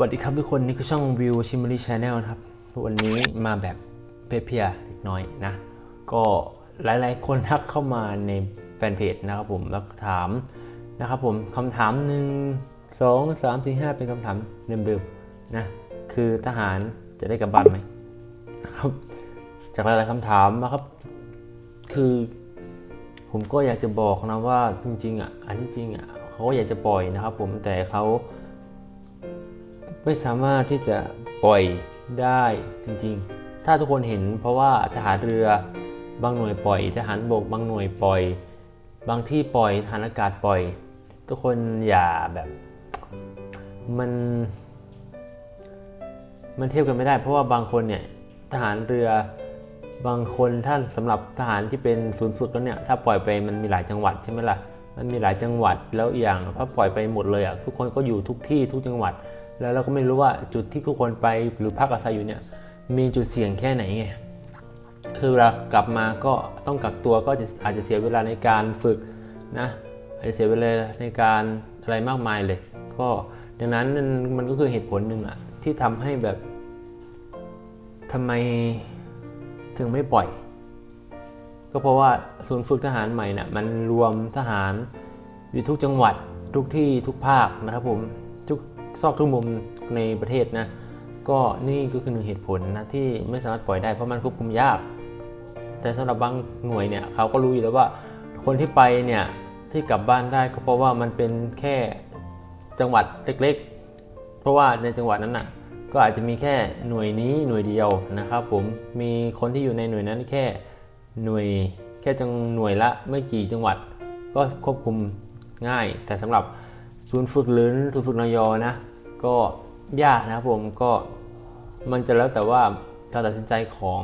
วัสดีครับทุกคนนี่คือช่องวิวชิม a รีชาแนลครับ วันนี้มาแบบเพียๆเล็กน้อยนะ ก็หลายๆคนทักเข้ามาในแฟนเพจนะครับผมแล้วถามนะครับผมคำถามหนึ่งสองสามสี่ห้าเป็นคำถามเดิมๆนะคือทหารจะได้กลับบ้านไหมนะครับจากหลายๆคำถามนะครับ คือผมก็อยากจะบอกนะว่าจริงๆอะอันที่จริงอะเขาก็อยากจะปล่อยนะครับผมแต่เขา ไม่สามารถที่จะปล่อยได้จริงๆ ถ้าทุกคนเห็นเพราะว่าทหารเรือบางหน่วยปล่อย ทหารบกบางหน่วยปล่อย บางที่ปล่อยทหารอากาศปล่อย ทุกคนอย่าแบบมันมันเทียบกันไม่ได้ เพราะว่าบางคนเนี่ยทหารเรือบางคนท่านสำหรับทหารที่เป็นศูนย์ฝึกแล้วเนี่ยถ้าปล่อยไปมันมีหลายจังหวัดใช่ไหมล่ะมันมีหลายจังหวัดแล้วอย่างถ้าปล่อยไปหมดเลยอะทุกคนก็อยู่ทุกที่ทุกจังหวัด แล้วเราก็ไม่รู้ว่าจุดที่ทุกคนไปหรือพักอาศัยอยู่เนี่ยมีจุดเสี่ยงแค่ไหนไงคือเวลากลับมาก็ต้องกักตัวก็จะอาจจะเสียเวลาในการฝึกนะอาจจะเสียเวลาในการอะไรมากมายเลย ก็ดังนั้นมันก็คือเหตุผลหนึ่งอะที่ทำให้แบบทำไมถึงไม่ปล่อย ก็เพราะว่าศูนย์ฝึกทหารใหม่น่ะมันรวมทหารอยู่ทุกจังหวัดทุกที่ทุกภาคนะครับผม ซอกทุกมุมในประเทศนะ ก็นี่ก็คือหนึ่งเหตุผลนะที่ไม่สามารถปล่อยได้เพราะมันควบคุมยาก แต่สำหรับบางหน่วยเนี่ยเขาก็รู้อยู่แล้วว่าคนที่ไปเนี่ยที่กลับบ้านได้ก็เพราะว่ามันเป็นแค่จังหวัดเล็กๆ เพราะว่าในจังหวัดนั้นน่ะก็อาจจะมีแค่หน่วยนี้หน่วยเดียวนะครับผมมีคนที่อยู่ในหน่วยนั้นแค่หน่วยแค่จังหน่วยละไม่กี่จังหวัด ก็ควบคุมง่าย แต่สำหรับ ศูนย์ฝึกหรือศูนย์ฝึกนยอนะ ก็ยากนะครับผมก็มันจะแล้วแต่ว่าการตัดสินใจของ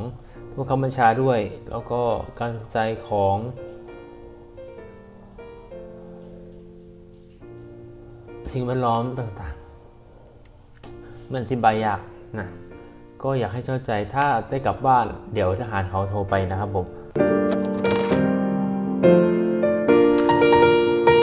ผู้คำบัญชาด้วย แล้วก็การตัดสินใจของสิ่งแวดล้อมต่างๆ มันอธิบายยากนะก็อยากให้เข้าใจถ้าได้กลับบ้านเดี๋ยวทหารเขาโทรไปนะครับผม